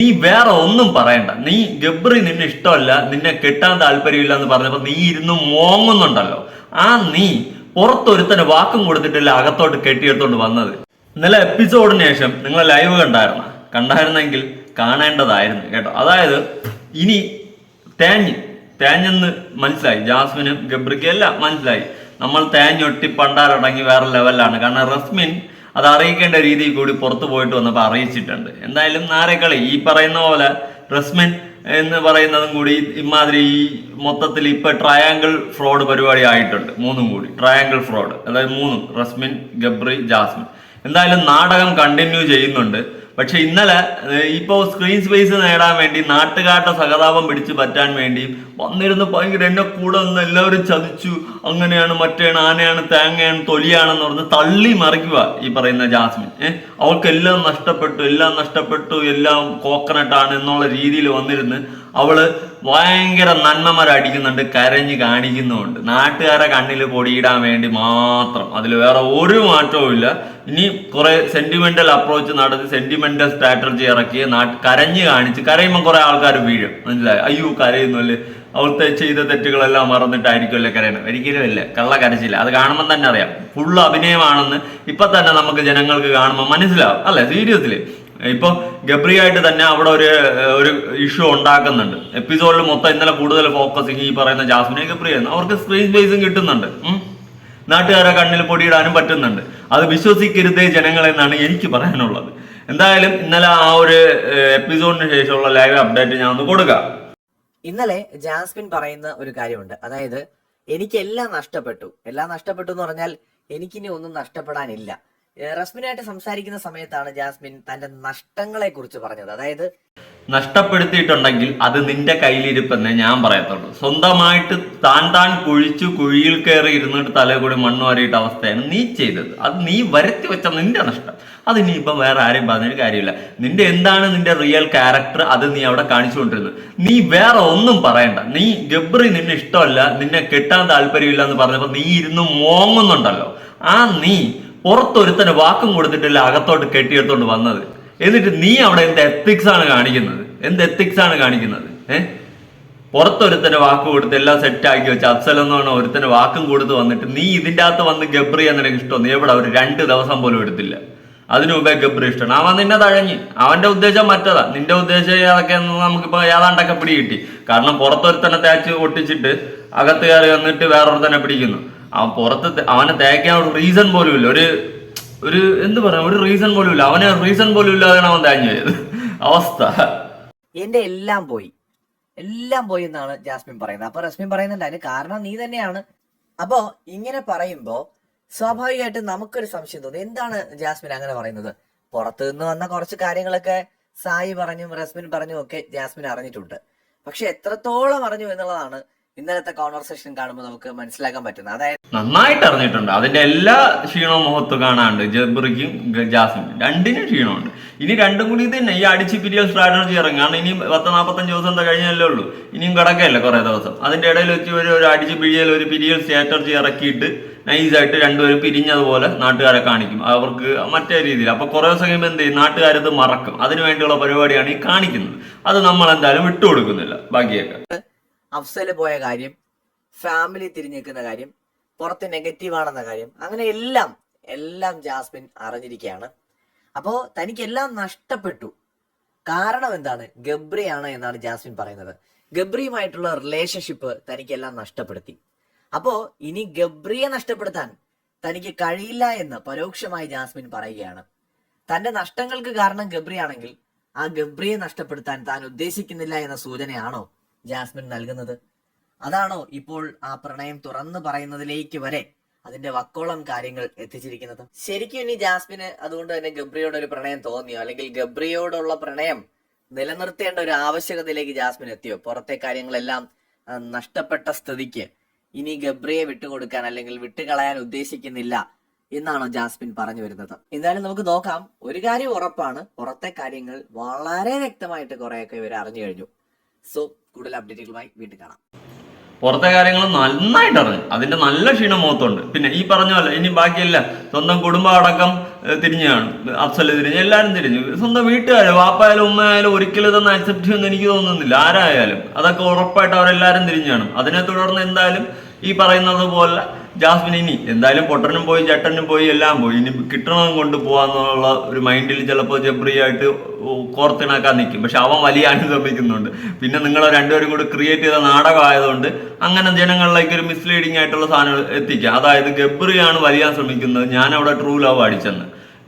നീ വേറെ ഒന്നും പറയണ്ട. നീ ഗബ്രി നിന്നെ ഇഷ്ടമല്ല നിന്നെ കെട്ടാൻ താല്പര്യമില്ല എന്ന് പറഞ്ഞപ്പോ നീ ഇരുന്ന് മോങ്ങുന്നുണ്ടല്ലോ. ആ നീ പുറത്തൊരുത്തന് വാക്കും കൊടുത്തിട്ടില്ല അകത്തോട്ട് കെട്ടിയെടുത്തോണ്ട് വന്നത്. ഇന്നലെ എപ്പിസോഡിന് ശേഷം നിങ്ങൾ ലൈവ് കണ്ടായിരുന്ന? കണ്ടായിരുന്നെങ്കിൽ കാണേണ്ടതായിരുന്നു കേട്ടോ. അതായത് ഇനി തേഞ്ഞ് തേഞ്ഞെന്ന് മനസ്സിലായി. ജാസ്മിനും ഗബ്രിക്കും എല്ലാം മനസ്സിലായി. നമ്മൾ തേഞ്ഞൊട്ടി പണ്ടാരടങ്ങി വേറെ ലെവലാണ് കാരണം റസ്മിൻ അത് അറിയിക്കേണ്ട രീതിയിൽ കൂടി പുറത്തു പോയിട്ട് വന്നപ്പോൾ അറിയിച്ചിട്ടുണ്ട്. എന്തായാലും നാരക്കളി ഈ പറയുന്ന പോലെ റസ്മിൻ എന്ന് പറയുന്നതും കൂടി ഇമാതിരി ഈ മൊത്തത്തിൽ ഇപ്പൊ ട്രയാങ്കിൾ ഫ്രോഡ് പരിപാടി ആയിട്ടുണ്ട് മൂന്നും കൂടി. ട്രയാങ്കിൾ ഫ്രോഡ് അതായത് മൂന്നും റസ്മിൻ ഗബ്രി ജാസ്മിൻ. എന്തായാലും നാടകം കണ്ടിന്യൂ ചെയ്യുന്നുണ്ട്. പക്ഷെ ഇന്നലെ ഇപ്പോൾ ഇപ്പോ സ്ക്രീൻ സ്പേസ് നേടാൻ വേണ്ടി നാട്ടുകാരുടെ സഹതാപം പിടിച്ചു പറ്റാൻ വേണ്ടി വന്നിരുന്ന് ഭയങ്കര എന്നെ കൂടെ നിന്ന് എല്ലാവരും ചതിച്ചു. അങ്ങനെയാണ് മറ്റേ ആനയാണ് തേങ്ങയാണ് തൊലിയാണെന്ന് പറഞ്ഞ് തള്ളി മറിക്കുക ഈ പറയുന്ന ജാസ്മിൻ. ഏഹ് അവൾക്ക് എല്ലാം നഷ്ടപ്പെട്ടു എല്ലാം നഷ്ടപ്പെട്ടു എല്ലാം കോക്കനട്ടാണ് എന്നുള്ള രീതിയിൽ വന്നിരുന്ന് അവൾ ഭയങ്കര നന്മമാർ അടിക്കുന്നുണ്ട് കരഞ്ഞ് കാണിക്കുന്നുമുണ്ട്. നാട്ടുകാരെ കണ്ണിൽ പൊടിയിടാൻ വേണ്ടി മാത്രം. അതിൽ വേറെ ഒരു മാറ്റവും ഇല്ല. ഇനി കുറെ സെന്റിമെന്റൽ അപ്രോച്ച് നടത്തി സെന്റിമെന്റൽ സ്ട്രാറ്റജി ഇറക്കി നാട്ട് കരഞ്ഞ് കാണിച്ച് കരയുമ്പോൾ കുറെ ആൾക്കാർ വീഴും. മനസ്സിലായി? അയ്യോ കരയുന്നു അല്ലേ? അവിടുത്തെ ചെയ്ത തെറ്റുകളെല്ലാം മറന്നിട്ടായിരിക്കുമല്ലേ കരയണം ഒരിക്കലും ഇല്ല. കള്ള കരച്ചില്ല. അത് കാണുമ്പോൾ തന്നെ അറിയാം. ഫുള്ള് അഭിനയമാണെന്ന് ഇപ്പൊ തന്നെ നമുക്ക് ജനങ്ങൾക്ക് കാണുമ്പോൾ മനസ്സിലാവും. അല്ലെ? സീരിയസ്ലി ഇപ്പൊ ഗബ്രിയായിട്ട് തന്നെ അവിടെ ഒരു ഒരു ഇഷ്യൂ ഉണ്ടാക്കുന്നുണ്ട്. എപ്പിസോഡിൽ മൊത്തം ഇന്നലെ കൂടുതൽ ഫോക്കസിങ് ഈ പറയുന്ന ജാസ്മിനെ ഗബ്രിയായിരുന്നു അവർക്ക് സ്ക്രീൻ സ്പേസും കിട്ടുന്നുണ്ട്. നാട്ടുകാരെ കണ്ണിൽ പൊടിയിടാനും പറ്റുന്നുണ്ട്. അത് വിശ്വസിക്കരുതേ ജനങ്ങളെന്നാണ് എനിക്ക് പറയാനുള്ളത്. എന്തായാലും ഇന്നലെ ആ ഒരു എപ്പിസോഡിന് ശേഷമുള്ള ലൈവ് അപ്ഡേറ്റ് ഞാൻ ഒന്ന് കൊടുക്കാം. ഇന്നലെ ജാസ്മിൻ പറയുന്ന ഒരു കാര്യമുണ്ട്. അതായത് എനിക്ക് എല്ലാം നഷ്ടപ്പെട്ടു. എല്ലാം നഷ്ടപ്പെട്ടു എന്ന് പറഞ്ഞാൽ എനിക്കിനി ഒന്നും നഷ്ടപ്പെടാനില്ല. റസ്മിനായിട്ട് സംസാരിക്കുന്ന സമയത്താണ് ജാസ്മിൻ തന്റെ നഷ്ടങ്ങളെ കുറിച്ച് പറഞ്ഞത്. അതായത് നഷ്ടപ്പെടുത്തിയിട്ടുണ്ടെങ്കിൽ അത് നിന്റെ കയ്യിലിരിപ്പെന്നേ ഞാൻ പറയത്തുള്ളൂ. സ്വന്തമായിട്ട് താൻ താൻ കുഴിച്ചു കുഴിയിൽ കയറി ഇരുന്നിട്ട് തലകൂടി മണ്ണ് വാരിയിട്ട അവസ്ഥയാണ് നീ ചെയ്തത്. അത് നീ വരുത്തി വെച്ച നിന്റെ നഷ്ടം. അത് നീ ഇപ്പം വേറെ ആരെയും പറഞ്ഞൊരു കാര്യമില്ല. നിന്റെ എന്താണ് നിന്റെ റിയൽ ക്യാരക്ടർ അത് നീ അവിടെ കാണിച്ചുകൊണ്ടിരുന്നത്? നീ വേറെ ഒന്നും പറയണ്ട. നീ ഗബ്രി നിന്നെ ഇഷ്ടമല്ല നിന്നെ കെട്ടാൻ താല്പര്യമില്ല എന്ന് പറഞ്ഞപ്പോൾ നീ ഇരുന്ന് മോങ്ങുന്നുണ്ടല്ലോ. ആ നീ പുറത്തൊരുത്തന് വാക്കും കൊടുത്തിട്ടില്ല അകത്തോട്ട് കെട്ടിയെടുത്തോണ്ട് വന്നത്. എന്നിട്ട് നീ അവിടെ എന്ത് എത്തിക്സ് ആണ് കാണിക്കുന്നത്? എന്ത് എത്തിക്സ് ആണ് കാണിക്കുന്നത്? ഏഹ് പുറത്തൊരുത്തന് വാക്ക് കൊടുത്ത് എല്ലാം സെറ്റാക്കി വെച്ച് അഫ്സൽ എന്ന് പറഞ്ഞ ഒരുത്തന് വാക്കും കൊടുത്ത് വന്നിട്ട് നീ ഇതിന്റെ അകത്ത് വന്ന് ഗബ്രി നിനക്ക് ഇഷ്ടം നീ എവിടെ? ഒരു രണ്ട് ദിവസം പോലും എടുത്തില്ല. അതിനു മുമ്പേ ഗബ്രി ഇഷ്ടമാണ്. അവൻ നിന്നെ തഴഞ്ഞ്. അവന്റെ ഉദ്ദേശം മറ്റതാ. നിന്റെ ഉദ്ദേശം ഏതൊക്കെ നമുക്കിപ്പോ ഏതാണ്ടൊക്കെ പിടി കിട്ടി. കാരണം പുറത്തൊരുത്തനെ തേച്ച് ഒട്ടിച്ചിട്ട് അകത്ത് കയറി വന്നിട്ട് വേറൊരുത്തനെ പിടിക്കുന്നു. അവൻ പുറത്ത് അവനെ തേക്കാൻ ഒരു റീസൺ പോലും ഇല്ല ഒരു ഒരു എന്ത് പറയാ? ഒരു റീസൺ പോലും ഇല്ല അവനെ റീസൺ പോലും ഇല്ലാതെയാണ് അവൻ തേഞ്ഞു പോയത് അവസ്ഥ. എന്റെ എല്ലാം പോയി. എല്ലാം പോയി എന്നാണ് ജാസ്മിൻ പറയുന്നത്. അപ്പൊ റസ്മിൻ പറയുന്നുണ്ട് അതിന് കാരണം നീ തന്നെയാണ്. അപ്പോ ഇങ്ങനെ പറയുമ്പോ സ്വാഭാവികമായിട്ടും നമുക്കൊരു സംശയം തോന്നും. എന്താണ് ജാസ്മിൻ അങ്ങനെ പറയുന്നത്? പുറത്തു നിന്ന് വന്ന കുറച്ച് കാര്യങ്ങളൊക്കെ സായി പറഞ്ഞും റസ്മിൻ പറഞ്ഞും ഒക്കെ ജാസ്മിൻ അറിഞ്ഞിട്ടുണ്ട്. പക്ഷെ എത്രത്തോളം അറിഞ്ഞു എന്നുള്ളതാണ് ഇന്നലത്തെ കോൺവെർസേഷൻ കാണുമ്പോൾ നമുക്ക് മനസ്സിലാക്കാൻ പറ്റുന്നത്. അതായത് നന്നായിട്ട് അറിഞ്ഞിട്ടുണ്ട്. അതിന്റെ എല്ലാ ക്ഷീണവും മുഖത്ത് കാണാണ്ട് ജബ്രിക്കും ജാസിനും രണ്ടിനും ക്ഷീണമുണ്ട്. ഇനി രണ്ടും കൂടി തന്നെ. ഈ അടിച്ച് പിരിയൽ സ്ട്രാറ്റജി ഇറങ്ങും കാരണം ഇനി പത്ത് നാൽപ്പത്തഞ്ച് ദിവസം എന്താ കഴിഞ്ഞല്ലേ ഉള്ളൂ. ഇനിയും കിടക്കല്ലേ കുറെ ദിവസം. അതിന്റെ ഇടയിൽ വെച്ച് ഒരു ഒരു അടിച്ച് പിരിയൽ ഒരു പിരിയൽ സ്ട്രാറ്റജി ഇറക്കിയിട്ട് നൈസായിട്ട് രണ്ടുപേരും പിരിഞ്ഞതുപോലെ നാട്ടുകാരെ കാണിക്കും. അവർക്ക് മറ്റേ രീതിയിൽ. അപ്പൊ കുറെ ദിവസം കഴിയുമ്പോൾ എന്ത് ചെയ്യും? നാട്ടുകാരത് മറക്കും. അതിനു വേണ്ടിയുള്ള പരിപാടിയാണ് ഈ കാണിക്കുന്നത്. അത് നമ്മൾ എന്തായാലും വിട്ടുകൊടുക്കുന്നില്ല. ബാക്കിയൊക്കെ. അഫ്സൽ പോയ കാര്യം ഫാമിലി തിരിഞ്ഞിരിക്കുന്ന കാര്യം പുറത്ത് നെഗറ്റീവ് ആണെന്ന കാര്യം അങ്ങനെ എല്ലാം എല്ലാം ജാസ്മിൻ അറിഞ്ഞിരിക്കുകയാണ്. അപ്പോ തനിക്ക് എല്ലാം നഷ്ടപ്പെട്ടു. കാരണം എന്താണ്? ഗബ്രിയാണ് എന്നാണ് ജാസ്മിൻ പറയുന്നത്. ഗബ്രിയുമായിട്ടുള്ള റിലേഷൻഷിപ്പ് തനിക്കെല്ലാം നഷ്ടപ്പെടുത്തി. അപ്പോ ഇനി ഗബ്രിയെ നഷ്ടപ്പെടുത്താൻ തനിക്ക് കഴിയില്ല എന്ന് പരോക്ഷമായി ജാസ്മിൻ പറയുകയാണ്. തന്റെ നഷ്ടങ്ങൾക്ക് കാരണം ഗബ്രിയാണെങ്കിൽ ആ ഗബ്രിയെ നഷ്ടപ്പെടുത്താൻ താൻ ഉദ്ദേശിക്കുന്നില്ല എന്ന സൂചനയാണോ? ജാസ്മിൻ നൽകുന്നത്. അതാണോ ഇപ്പോൾ ആ പ്രണയം തുറന്നു പറയുന്നതിലേക്ക് വരെ അതിന്റെ വക്കോളം കാര്യങ്ങൾ എത്തിച്ചിരിക്കുന്നത്? ശരിക്കും ഇനി ജാസ്മിന് അതുകൊണ്ട് തന്നെ ഗബ്രിയോട് ഒരു പ്രണയം തോന്നിയോ? അല്ലെങ്കിൽ ഗബ്രിയോടുള്ള പ്രണയം നിലനിർത്തേണ്ട ഒരു ആവശ്യകതയിലേക്ക് ജാസ്മിൻ എത്തിയോ? പുറത്തെ കാര്യങ്ങളെല്ലാം നഷ്ടപ്പെട്ട സ്ഥിതിക്ക് ഇനി ഗബ്രിയെ വിട്ടുകൊടുക്കാൻ അല്ലെങ്കിൽ വിട്ടുകളയാൻ ഉദ്ദേശിക്കുന്നില്ല എന്നാണോ ജാസ്മിൻ പറഞ്ഞു വരുന്നത്? എന്തായാലും നമുക്ക് നോക്കാം. ഒരു കാര്യം ഉറപ്പാണ്. പുറത്തെ കാര്യങ്ങൾ വളരെ വ്യക്തമായിട്ട് കുറെയൊക്കെ ഇവർ അറിഞ്ഞു കഴിഞ്ഞു. സോ കൂടുതൽ അപ്ഡേറ്റുകളുമായി വീണ്ടും കാണാം. പുറത്തെ കാര്യങ്ങൾ നന്നായിട്ട് അറിഞ്ഞു. അതിന്റെ നല്ല ക്ഷീണം മുഖത്തുണ്ട്. പിന്നെ ഈ പറഞ്ഞ പോലെ ഇനി ബാക്കിയല്ല സ്വന്തം കുടുംബം അടക്കം തിരിഞ്ഞാണ്. അഫ്സൽ തിരിഞ്ഞ് എല്ലാവരും തിരിഞ്ഞു. സ്വന്തം വീട്ടുകാരും വാപ്പായാലും ഉമ്മയായാലും ഒരിക്കലും ഇതൊന്നും അക്സെപ്റ്റ് ചെയ്യുമെന്ന് എനിക്ക് തോന്നുന്നില്ല. ആരായാലും. അതൊക്കെ ഉറപ്പായിട്ട് അവരെല്ലാവരും തിരിഞ്ഞാണ്. അതിനെ തുടർന്ന് എന്തായാലും ഈ പറയുന്നത് പോലെ ജാസ്മിൻ ഇനി എന്തായാലും പൊട്ടനും പോയി ചട്ടനും പോയി എല്ലാം പോയി. ഇനി കിട്ടണം കൊണ്ട് പോവാന്നുള്ള ഒരു മൈൻഡിൽ ചിലപ്പോൾ ജബ്രിയായിട്ട് കോർത്തിണക്കാൻ നിൽക്കും പക്ഷെ അവൻ വലിയ അനുഗമിക്കുന്നുണ്ട് പിന്നെ നിങ്ങൾ രണ്ടുപേരും കൂടി ക്രിയേറ്റ് ചെയ്ത നാടകമായതുകൊണ്ട് അങ്ങനെ ജനങ്ങളിലേക്ക് ഒരു മിസ്ലീഡിംഗ് ആയിട്ടുള്ള സാധനങ്ങൾ എത്തിക്കുക അതായത് ഗബ്രിയാണ് വലിയാൻ ശ്രമിക്കുന്നത്. ഞാൻ അവിടെ ട്രൂ ലവ് അടിച്ചെന്ന്.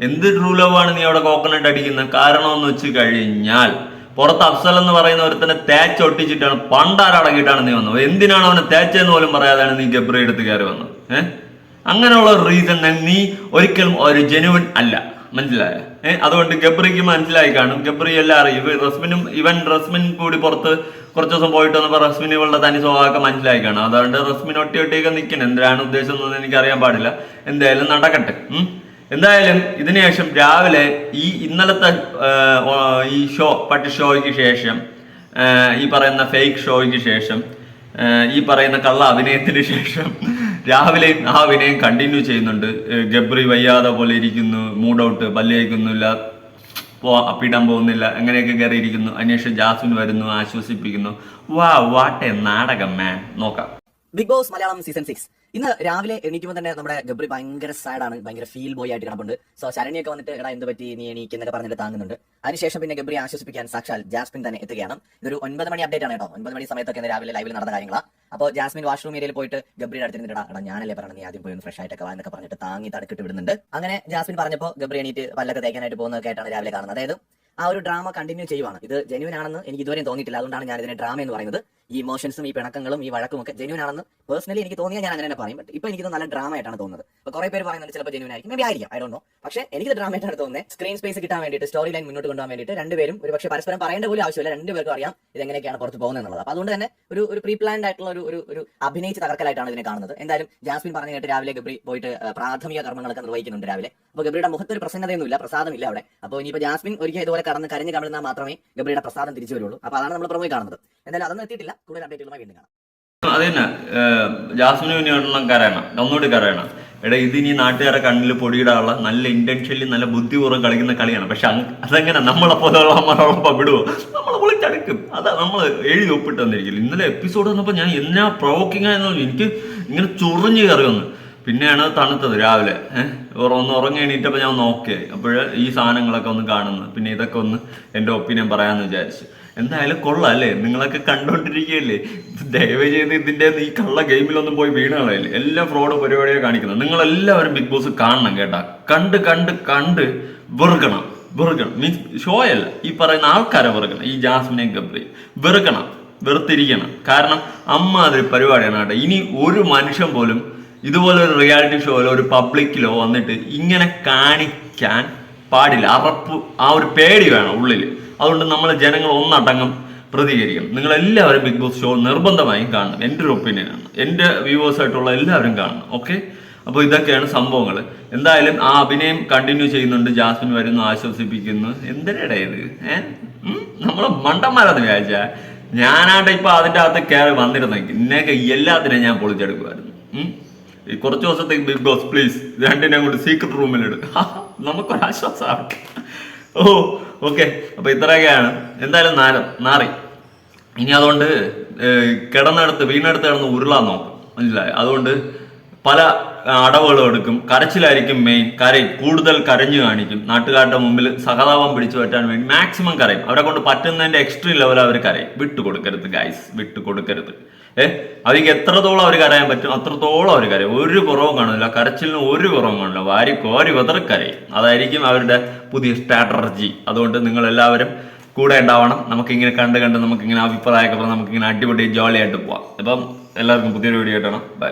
എന്ത് ട്രൂ ലവ് ആണ് നീ അവിടെ കോക്കനട്ട് അടിക്കുന്നത് കാരണം എന്ന് വെച്ച് കഴിഞ്ഞാൽ പുറത്ത് അഫ്സൽ എന്ന് പറയുന്ന ഒരുത്തനെ തേച്ചൊട്ടിച്ചിട്ടാണ് പണ്ടാരടങ്ങിയിട്ടാണ് നീ വന്നത്. എന്തിനാണ് അവനെ തേച്ചെന്ന് പോലും പറയാതെയാണ് നീ ഗബ്രി എടുത്ത് കയറി വന്നത്? അങ്ങനെയുള്ള റീസൺ നീ ഒരിക്കലും ഒരു ജെനുവൻ അല്ല. മനസ്സിലായ? ഏഹ് അതുകൊണ്ട് ഗബ്രിക്ക് മനസ്സിലായി കാണും. ഗബ്രി എല്ലാം അറിയും. റസ്മിനും ഇവൻ റസ്മിൻ കൂടി പുറത്ത് കുറച്ച് ദിവസം പോയിട്ട് വന്നപ്പോൾ റസ്മിന് ഇവളുടെ തനി സ്വഭാവമൊക്കെ മനസ്സിലായി കാണും. അതുകൊണ്ട് റസ്മിൻ ഒട്ടി ഒട്ടിയൊക്കെ നിൽക്കണം എന്തിനാണ് ഉദ്ദേശം എനിക്ക് അറിയാൻ പാടില്ല. എന്തായാലും നടക്കട്ടെ. എന്തായാലും ഇതിനുശേഷം രാവിലെ ഈ ഇന്നലത്തെ ഈ ഷോ പട്ടി ഷോയ്ക്ക് ശേഷം ഈ പറയുന്ന ഫേക്ക് ഷോയ്ക്ക് ശേഷം ഈ പറയുന്ന കള്ള അഭിനയത്തിന് ശേഷം രാവിലെ ആ അഭിനയം കണ്ടിന്യൂ ചെയ്യുന്നുണ്ട്. ഗബ്രി വയ്യാതെ പോലെ ഇരിക്കുന്നു മൂഡ് ഔട്ട് പല്ല് കഴിക്കുന്നില്ല പോ അപ്പിടാൻ പോകുന്നില്ല അങ്ങനെയൊക്കെ കയറിയിരിക്കുന്നു. അന്വേഷിച്ച് ജാസ്മിൻ വരുന്നു ആശ്വസിപ്പിക്കുന്നു. വാ വാട്ട് എ നാടകം മാൻ നോക്കാം. Bigg Boss Malayalam season six ഇന്ന് രാവിലെ എണീക്കുമ്പോൾ തന്നെ നമ്മുടെ ഗബ്രി ഭയങ്കര സാഡ് ആണ്. ഭയങ്കര ഫീൽ ബോയ് ആയിട്ട് കിടപ്പുണ്ട്. സോ ശരണ്യൊക്കെ വന്നിട്ട് എടാ എന്ത് പറ്റി? നീ എണീക്ക് എന്നൊക്കെ പറഞ്ഞിട്ട് താങ്ങുന്നുണ്ട്. അതിനുശേഷം പിന്നെ ഗബ്രി ആശ്വസിപ്പിക്കാൻ സാക്ഷാൽ ജാസ്മിൻ തന്നെ എത്തുകയാണ്. ഇതൊരു ഒൻപത് മണി അപ്ഡേറ്റ് ആണ് കേട്ടോ. ഒൻപത് മണി സമയത്തൊക്കെ രാവിലെ ലൈവിൽ നടന്ന കാര്യങ്ങളാണ് അപ്പോൾ ജാസ്മിൻ വാഷ്റൂം ഏരിയയിൽ പോയിട്ട് ഗബ്രിയുടെ അടുത്ത് നിന്നിട്ട് എടാ ഞാനല്ലേ പറഞ്ഞു നീ ആദ്യം പോയി ഒന്ന് ഫ്രഷ് ആയിട്ടൊക്കെ വാ എന്നൊക്കെ പറഞ്ഞിട്ട് താങ്ങി തടക്കിട്ട് വിടുന്നുണ്ട്. അങ്ങനെ ജാസ്മിൻ പറഞ്ഞപ്പോൾ ഗബ്രി എണീറ്റ് പല്ലൊക്കെ തേക്കാനായിട്ട് പോകുന്നതൊക്കെ രാവിലെ കാണുന്നത്. അതായത് ആ ഒരു ഡ്രാമ കണ്ടിന്യൂ ചെയ്യുവാണ്. ഇത് ജെന്യൂൻ ആണെന്ന് എനിക്ക് ഇതുവരെയും തോന്നിയിട്ടില്ല. അതുകൊണ്ടാണ് ഞാൻ ഇതിനെ ഡ്രാമ എന്ന് പറയുന്നത്. ഈ ഇമോഷൻസും ഈ പിണക്കങ്ങളും ഈ വഴക്കും ഒക്കെ ജെന്യൂൻ ആണെന്ന് പേഴ്സണലി എനിക്ക് തോന്നിയാൽ ഞാൻ അങ്ങനെ തന്നെ പറയും. ബട്ട് ഇപ്പൊ എനിക്ക് നല്ല ഡ്രാമ ആയിട്ടാണ് തോന്നുന്നത്. ഇപ്പൊ കുറെ പേര് പറയുന്നത് ചിലപ്പോൾ ജെന്യൂൻ ആയിരിക്കും. മേബി ആയിരിക്കും. ഐ ഡോ പക്ഷേ എനിക്ക് ഡ്രാമ ആയിട്ടാണ് തോന്നുന്നത്. സ്ക്രീൻ സ്പേസ് കിട്ടാൻ വേണ്ടിയിട്ട് സ്റ്റോറി ലൈൻ മുന്നോട്ട് കൊണ്ടുപോകാൻ വേണ്ടിയിട്ട് രണ്ടുപേരും ഒരു പക്ഷേ പരസ്പരം പറയേണ്ട പോലും ആവശ്യമില്ല. രണ്ടുപേർക്കും അറിയാം ഇത് എങ്ങനെയൊക്കെയാണ് പുറത്ത് പോകുന്നത് എന്നുള്ളത് അപ്പൊ അതുകൊണ്ട് തന്നെ ഒരു ഒരു പ്രീ പ്ലാൻഡ് ആയിട്ടുള്ള ഒരു ഒരു ഒരു അഭിനയിച്ച് തകർക്കലായിട്ടാണ് ഇതിനെ കാണുന്നത്. എന്തായാലും ജാസ്മിൻ പറഞ്ഞു കേട്ട് രാവിലെ ഗബ്രി പോയിട്ട് പ്രാഥമിക കർമ്മങ്ങളൊക്കെ നിർവഹിക്കുന്നുണ്ട് രാവിലെ. അപ്പൊ ഗബ്രിയുടെ മുഖത്ത് ഒരു പ്രസന്നതയൊന്നുമില്ല പ്രസാദമില്ല അവിടെ. അപ്പോൾ ഇനിയിപ്പോൾ ജാസ്മിൻ ഒരിക്കൽ ഇതുപോലെ കടന്ന് കരഞ്ഞ് കമിഴ്ന്നാൽ മാത്രമേ ഗബ്രിയുടെ പ്രസാദം തിരിച്ചു വരുള്ളൂ. അപ്പൊ അതാണ് നമ്മൾ പ്രമുഖ കാണുന്നത്. എന്തായാലും അതൊന്നും എത്തിയിട്ടില്ല. കൂടുതൽ അപ്ഡേറ്റുകളുമായി വീണ്ടും കാണാം. അത് തന്നെ ജാസ്മിന് ഒരെണ്ണം കരയണം ഒന്നുകൂടി കരയണം. എടാ ഇത് ഇനി നാട്ടുകാരെ കണ്ണിൽ പൊടിയിടാനുള്ള നല്ല ഇന്റൻഷ്യലി നല്ല ബുദ്ധിപൂർവം കളിക്കുന്ന കളിയാണ്. പക്ഷെ അതെങ്ങനെ നമ്മളെ പോലെയുള്ള അമ്മളോടൊപ്പം വിടുവോ? നമ്മൾ വിളിച്ചടുക്കും അതാ നമ്മൾ എഴുതി ഒപ്പിട്ട് വന്നിരിക്കില്ല ഇന്നലെ എപ്പിസോഡ് വന്നപ്പോൾ ഞാൻ എന്നാ പ്രൊവോക്കിംഗ് ആയെന്ന് എനിക്ക് ഇങ്ങനെ ചൊറിഞ്ഞ് വന്നു. പിന്നെയാണ് തണുത്തത് രാവിലെ. ഏഹ് ഒന്ന് ഉറങ്ങി എണീറ്റപ്പോൾ ഞാൻ നോക്കിയായി അപ്പോൾ ഈ സാധനങ്ങളൊക്കെ ഒന്ന് കാണുന്നു. പിന്നെ ഇതൊക്കെ ഒന്ന് എന്റെ ഒപ്പീനിയൻ പറയാമെന്ന് വിചാരിച്ചു. എന്തായാലും കൊള്ളാം അല്ലേ? നിങ്ങളൊക്കെ കണ്ടോണ്ടിരിക്കുകയല്ലേ? ദയവ് ചെയ്ത് ഇതിന്റെ ഈ കള്ള ഗെയിമിലൊന്നും പോയി വീണുകളല്ലേ എല്ലാ ഫ്രോഡ് പരിപാടിയെ കാണിക്കുന്നത്. നിങ്ങളെല്ലാവരും ബിഗ് ബോസ് കാണണം കേട്ടാ. കണ്ട് കണ്ട് കണ്ട് വെറുക്കണം. വെറുക്കണം. മീൻസ് ഷോ അല്ല ഈ പറയുന്ന ആൾക്കാരെ വെറുക്കണം. ഈ ജാസ്മിനെ ഗബ്രി വെറുക്കണം. വെറുത്തിരിക്കണം. കാരണം അമ്മ അത് പരിപാടിയാണ് കേട്ടോ. ഇനി ഒരു മനുഷ്യൻ പോലും ഇതുപോലെ ഒരു റിയാലിറ്റി ഷോയിലോ ഒരു പബ്ലിക്കിലോ വന്നിട്ട് ഇങ്ങനെ കാണിക്കാൻ പാടില്ല. അറപ്പ് ആ ഒരു പേടി വേണം ഉള്ളിൽ അതുകൊണ്ട് നമ്മൾ ജനങ്ങൾ ഒന്നടങ്കം പ്രതികരിക്കണം. നിങ്ങളെല്ലാവരും ബിഗ് ബോസ് ഷോ നിർബന്ധമായും കാണണം. എന്റെ ഒരു ഒപ്പീനിയനാണ് എന്റെ വ്യൂവേഴ്സ് ആയിട്ടുള്ള എല്ലാവരും കാണണം. ഓക്കെ അപ്പോൾ ഇതൊക്കെയാണ് സംഭവങ്ങൾ. എന്തായാലും ആ അഭിനയം കണ്ടിന്യൂ ചെയ്യുന്നുണ്ട്. ജാസ്മിൻ വരുന്നു ആശ്വസിപ്പിക്കുന്നു. എന്തിനിടയത് ഇത്? നമ്മൾ മണ്ടന്മാരാന്ന് വിചാരിച്ച ഞാനാട്ടെ ഇപ്പൊ അതിന്റെ അകത്ത് കയറി വന്നിരുന്നെങ്കിൽ ഇന്നേക്ക് എല്ലാത്തിനെയും ഞാൻ പൊളിച്ചെടുക്കുമായിരുന്നു. ഈ കുറച്ച് ദിവസത്തേക്ക് ബിഗ് ബോസ് പ്ലീസ് രണ്ടിനെ കൊണ്ട് സീക്രട്ട് റൂമിലിട് നമുക്കൊരാശ്വാസമാവട്ടെ ഓ ഓക്കെ അപ്പൊ ഇത്രയൊക്കെയാണ്. എന്തായാലും നാല് നാറി. ഇനി അതുകൊണ്ട് കിടന്നെടുത്ത് വീണെടുത്ത് കിടന്ന് ഉരുളാൻ നോക്കും. മനസ്സിലായി? അതുകൊണ്ട് പല അടവുകളും എടുക്കും. കരച്ചിലായിരിക്കും മെയിൻ കരയും കൂടുതൽ കരഞ്ഞു കാണിക്കും. നാട്ടുകാരുടെ മുമ്പിൽ സഹതാപം പിടിച്ചു പറ്റാൻ വേണ്ടി മാക്സിമം കരയും. അവരെ കൊണ്ട് പറ്റുന്നതിന്റെ എക്സ്ട്രീം ലെവൽ അവർ കരയും. വിട്ടു കൊടുക്കരുത് ഗൈസ് വിട്ടു കൊടുക്കരുത് ഏ? അവർക്ക് എത്രത്തോളം അവർ കരയാൻ പറ്റും? അത്രത്തോളം അവർ കരയും. ഒരു കുറവും കാണില്ല കരച്ചിലിന് ഒരു കുറവും കാണില്ല വാരി കോരി വെതർക്കരയും കരയും. അതായിരിക്കും അവരുടെ പുതിയ സ്ട്രാറ്റജി. അതുകൊണ്ട് നിങ്ങൾ എല്ലാവരും കൂടെ ഉണ്ടാവണം. നമുക്കിങ്ങനെ കണ്ട് കണ്ട് നമുക്കിങ്ങനെ അഭിപ്രായമൊക്കെ പറഞ്ഞ് നമുക്കിങ്ങനെ അടിപൊളി ജോളിയായിട്ട് പോവാം. അപ്പം എല്ലാവർക്കും പുതിയൊരു വീഡിയോ ആയിട്ടാണ് ബൈ